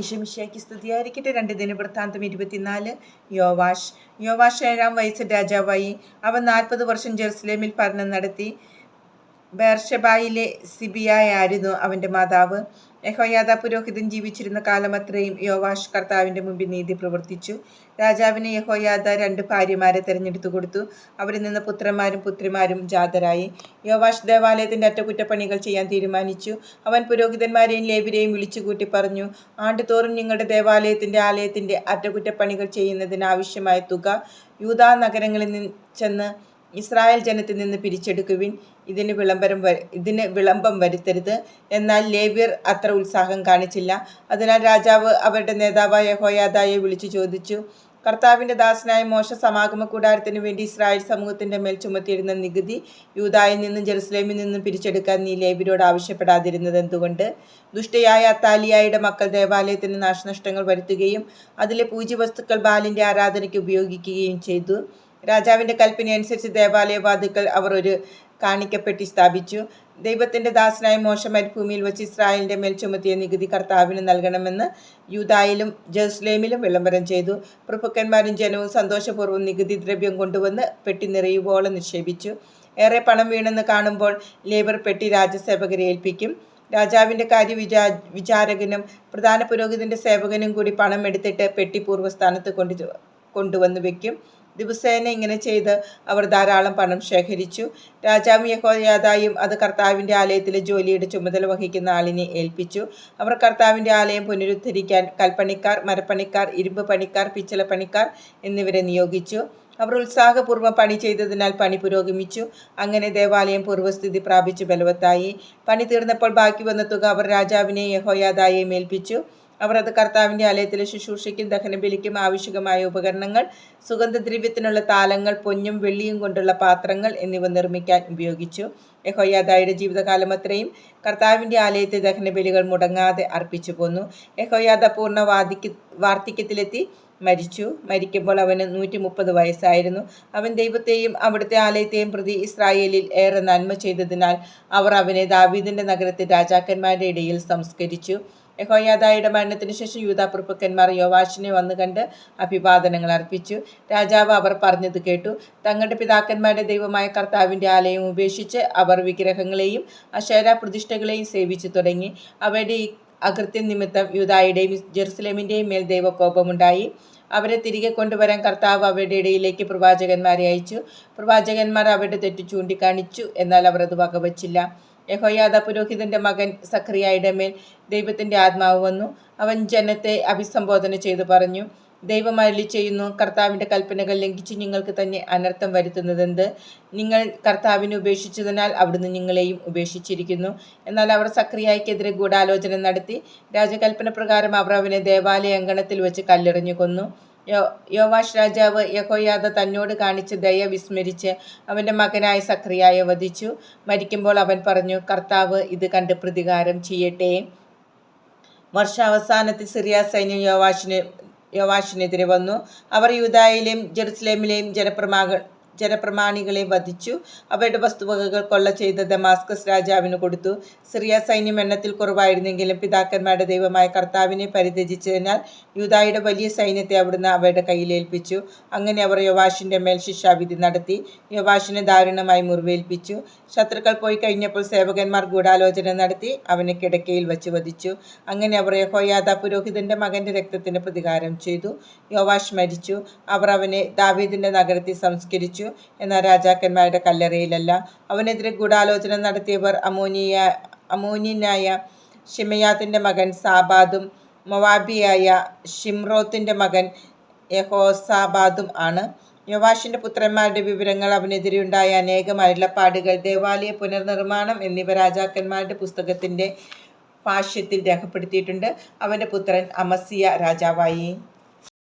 ഇഷമിഷയ്ക്ക് സ്തുതിയായിരിക്കട്ടെ രണ്ട് ദിനവൃത്താന്തം ഇരുപത്തിനാല്. യോവാഷ്. യോവാഷ് ഏഴാം വയസ്സിൽ രാജാവായി. അവൻ നാൽപ്പത് വർഷം ജെറുസലേമിൽ ഭരണം നടത്തി. ബേർഷബായിലെ സിബിയായായിരുന്നു അവന്റെ മാതാവ്. യഹോയാദ പുരോഹിതൻ ജീവിച്ചിരുന്ന കാലമത്രയും യോവാഷ് കർത്താവിന്റെ മുമ്പിൽ നീതി പ്രവർത്തിച്ചു. രാജാവിന് യഹോയാദ രണ്ട് ഭാര്യമാരെ തെരഞ്ഞെടുത്തു കൊടുത്തു. അവരിൽ നിന്ന് പുത്രന്മാരും പുത്രിമാരും ജാതരായി. യോവാഷ് ദേവാലയത്തിന്റെ അറ്റകുറ്റപ്പണികൾ ചെയ്യാൻ തീരുമാനിച്ചു. അവൻ പുരോഹിതന്മാരെയും ലേബിരെയും വിളിച്ചുകൂട്ടി പറഞ്ഞു ആണ്ടുതോറും നിങ്ങളുടെ ദേവാലയത്തിന്റെ ആലയത്തിന്റെ അറ്റകുറ്റപ്പണികൾ ചെയ്യുന്നതിന് ആവശ്യമായ തുക യൂതാ നഗരങ്ങളിൽ നിന്ന് ചെന്ന് ഇസ്രായേൽ ജനത്തിൽ നിന്ന് പിരിച്ചെടുക്കുവിൻ. ഇതിന് വിളംബരം ഇതിന് വിളംബം വരുത്തരുത്. എന്നാൽ ലേവ്യർ അത്ര ഉത്സാഹം കാണിച്ചില്ല. അതിനാൽ രാജാവ് അവരുടെ നേതാവായ ഹോയാദായെ വിളിച്ചു ചോദിച്ചു കർത്താവിന്റെ ദാസനായ മോശ സമാഗമ കൂടാരത്തിന് വേണ്ടി ഇസ്രായേൽ സമൂഹത്തിന്റെ മേൽ ചുമത്തിയിരുന്ന നികുതി യൂതായിൽ നിന്നും ജെറുസലേമിൽ നിന്നും പിരിച്ചെടുക്കാൻ നീ ലേബിരോട് ആവശ്യപ്പെടാതിരുന്നത് എന്തുകൊണ്ട്? ദുഷ്ടയായ അത്താലിയായുടെ മക്കൾ ദേവാലയത്തിന് നാശനഷ്ടങ്ങൾ വരുത്തുകയും അതിലെ പൂജ്യവസ്തുക്കൾ ബാലിന്റെ ആരാധനയ്ക്ക് ഉപയോഗിക്കുകയും ചെയ്തു. രാജാവിന്റെ കൽപ്പനയനുസരിച്ച് ദേവാലയ വാതുക്കൾ അവർ ഒരു കാണിക്കപ്പെട്ടി സ്ഥാപിച്ചു. ദൈവത്തിന്റെ ദാസനായ മോശ മരുഭൂമിയിൽ വെച്ച് ഇസ്രായേലിന്റെ മേൽ ചുമത്തിയ നികുതി കർത്താവിന് നൽകണമെന്ന് യൂതായിലും ജെറുസലേമിലും വിളംബരം ചെയ്തു. പ്രഭുക്കന്മാരും ജനവും സന്തോഷപൂർവം നികുതി ദ്രവ്യം കൊണ്ടുവന്ന് പെട്ടി നിറയുവോളം നിക്ഷേപിച്ചു. ഏറെ പണം വീണെന്ന് കാണുമ്പോൾ ലേബർ പെട്ടി രാജസേവകരെ ഏൽപ്പിക്കും. രാജാവിന്റെ കാര്യ വിചാ വിചാരകനും പ്രധാന പുരോഹിതന്റെ സേവകനും കൂടി പണം എടുത്തിട്ട് പെട്ടി പൂർവസ്ഥാനത്ത് കൊണ്ടു കൊണ്ടുവന്ന് വയ്ക്കും ദിവസേന ഇങ്ങനെ ചെയ്ത് അവർ ധാരാളം പണം ശേഖരിച്ചു. രാജാവ് യഹോയാദായും അത് കർത്താവിന്റെ ആലയത്തിലെ ജോലിയുടെ ചുമതല വഹിക്കുന്ന ആളിനെ ഏൽപ്പിച്ചു. അവർ കർത്താവിന്റെ ആലയം പുനരുദ്ധരിക്കാൻ കൽപ്പണിക്കാർ മരപ്പണിക്കാർ ഇരുമ്പ് പണിക്കാർ പിച്ചള പണിക്കാർ എന്നിവരെ നിയോഗിച്ചു. അവർ ഉത്സാഹപൂർവം പണി ചെയ്തതിനാൽ പണി പുരോഗമിച്ചു. അങ്ങനെ ദേവാലയം പൂർവസ്ഥിതി പ്രാപിച്ച് ബലവത്തായി. പണി തീർന്നപ്പോൾ ബാക്കി വന്ന തുക അവർ രാജാവിനെ യഹോയാദായെയും ഏൽപ്പിച്ചു. അവർ അത് കർത്താവിന്റെ ആലയത്തിലെ ശുശ്രൂഷയ്ക്കും ദഹനബലിക്കും ആവശ്യമായ ഉപകരണങ്ങൾ സുഗന്ധദ്രവ്യത്തിനുള്ള താലങ്ങൾ പൊന്നും വെള്ളിയും കൊണ്ടുള്ള പാത്രങ്ങൾ എന്നിവ നിർമ്മിക്കാൻ ഉപയോഗിച്ചു. യഹോയാദായുടെ ജീവിതകാലം അത്രയും കർത്താവിന്റെ ആലയത്തെ ദഹനബലികൾ മുടങ്ങാതെ അർപ്പിച്ചു പോന്നു. യഹോയാദ പൂർണ വാദിക്ക് വാർദ്ധക്യത്തിലെത്തി മരിച്ചു. മരിക്കുമ്പോൾ അവന് നൂറ്റി മുപ്പത് വയസ്സായിരുന്നു. അവൻ ദൈവത്തെയും അവിടുത്തെ ആലയത്തെയും പ്രതി ഇസ്രായേലിൽ ഏറെ നന്മ ചെയ്തതിനാൽ അവർ അവനെ ദാവീദിന്റെ നഗരത്തെ രാജാക്കന്മാരുടെ ഇടയിൽ സംസ്കരിച്ചു. യഹോയാദായുടെ മരണത്തിന് ശേഷം യൂതാപ്രഭുക്കന്മാർ യോവാഷിനെ വന്നു കണ്ട് അഭിവാദനങ്ങൾ അർപ്പിച്ചു. രാജാവ് അവർ പറഞ്ഞത് കേട്ടു. തങ്ങളുടെ പിതാക്കന്മാരുടെ ദൈവമായ കർത്താവിന്റെ ആലയം ഉപേക്ഷിച്ച് അവർ വിഗ്രഹങ്ങളെയും അശേര പ്രതിഷ്ഠകളെയും സേവിച്ചു തുടങ്ങി. അവരുടെ ഈ അകൃത്യം നിമിത്തം യൂതായുടെയും ജെറുസലേമിന്റെയും മേൽ ദൈവകോപമുണ്ടായി. അവരെ തിരികെ കൊണ്ടുവരാൻ കർത്താവ് അവരുടെ ഇടയിലേക്ക് പ്രവാചകന്മാരെ അയച്ചു. പ്രവാചകന്മാർ അവരുടെ തെറ്റ് ചൂണ്ടിക്കാണിച്ചു. എന്നാൽ അവർ അത് വകവച്ചില്ല. യഹോയാദ പുരോഹിതന്റെ മകൻ സഖറിയായുടെ മേൽ ദൈവത്തിന്റെ ആത്മാവ് വന്നു. അവൻ ജനത്തെ അഭിസംബോധന ചെയ്തു പറഞ്ഞു ദൈവം അരളി ചെയ്യുന്നു കർത്താവിന്റെ കൽപ്പനകൾ ലംഘിച്ച് നിങ്ങൾക്ക് തന്നെ അനർത്ഥം വരുത്തുന്നതെന്ത്? നിങ്ങൾ കർത്താവിനെ ഉപേക്ഷിച്ചതിനാൽ അവിടുന്ന് നിങ്ങളെയും ഉപേക്ഷിച്ചിരിക്കുന്നു. എന്നാൽ അവർ സക്രിയായിക്കെതിരെ ഗൂഢാലോചന നടത്തി. രാജകൽപ്പന പ്രകാരം അവർ അവനെ ദേവാലയ അങ്കണത്തിൽ വെച്ച് കല്ലെറിഞ്ഞു കൊന്നു. യോവാഷ് രാജാവ് യഹോയാദ തന്നോട് കാണിച്ച ദയ വിസ്മരിച്ച് അവന്റെ മകനായ സക്രിയായെ വധിച്ചു. മരിക്കുമ്പോൾ അവൻ പറഞ്ഞു കർത്താവ് ഇത് കണ്ട് പ്രതികാരം ചെയ്യട്ടെ. വർഷാവസാനത്തിൽ സിറിയ സൈന്യം യോവാഷിന് യോവാഷിനെതിരെ വന്നു. അവർ യൂതായിലെയും ജെറുസലേമിലെയും ജനപ്രമാക ജനപ്രമാണികളെ വധിച്ചു. അവരുടെ വസ്തുവകകൾ കൊള്ള ചെയ്ത് ദമാസ്കസ് രാജാവിന് കൊടുത്തു. സിറിയ സൈന്യം എണ്ണത്തിൽ കുറവായിരുന്നെങ്കിലും പിതാക്കന്മാരുടെ ദൈവമായ കർത്താവിനെ പരിത്യജിച്ചതിനാൽ യൂതായുടെ വലിയ സൈന്യത്തെ അവിടുന്ന് അവരുടെ കയ്യിലേൽപ്പിച്ചു അങ്ങനെ അവർ യവാഷിന്റെ മേൽ ശിക്ഷാവിധി നടത്തി. യവാഷിനെ ദാരുണമായി മുറിവേൽപ്പിച്ചു. ശത്രുക്കൾ പോയി കഴിഞ്ഞപ്പോൾ സേവകന്മാർ ഗൂഢാലോചന നടത്തി. അവനെ കിടക്കയിൽ വച്ച് വധിച്ചു. അങ്ങനെ അവർ യഹോയാദ പുരോഹിതന്റെ മകന്റെ രക്തത്തിന് പ്രതികാരം ചെയ്തു. യോവാഷ് മരിച്ചു. അവർ അവനെ ദാവീദിന്റെ നഗരത്തിൽ സംസ്കരിച്ചു. എന്നാൽ രാജാക്കന്മാരുടെ കല്ലറയിലല്ല. അവനെതിരെ ഗൂഢാലോചന നടത്തിയവർ അമോനിയ അമോനിയനായ ഷിമയാത്തിന്റെ മകൻ സാബാദും മൊവാബിയായ ഷിംറോത്തിന്റെ മകൻ യഹോസാബാദും ആണ്. യോവാഷിന്റെ പുത്രന്മാരുടെ വിവരങ്ങൾ അവനെതിരെയുണ്ടായ അനേകം അരുളപ്പാടുകൾ ദേവാലയ പുനർനിർമ്മാണം എന്നിവ രാജാക്കന്മാരുടെ പുസ്തകത്തിന്റെ ഭാഷ്യത്തിൽ രേഖപ്പെടുത്തിയിട്ടുണ്ട്. അവന്റെ പുത്രൻ അമസിയ രാജാവായി.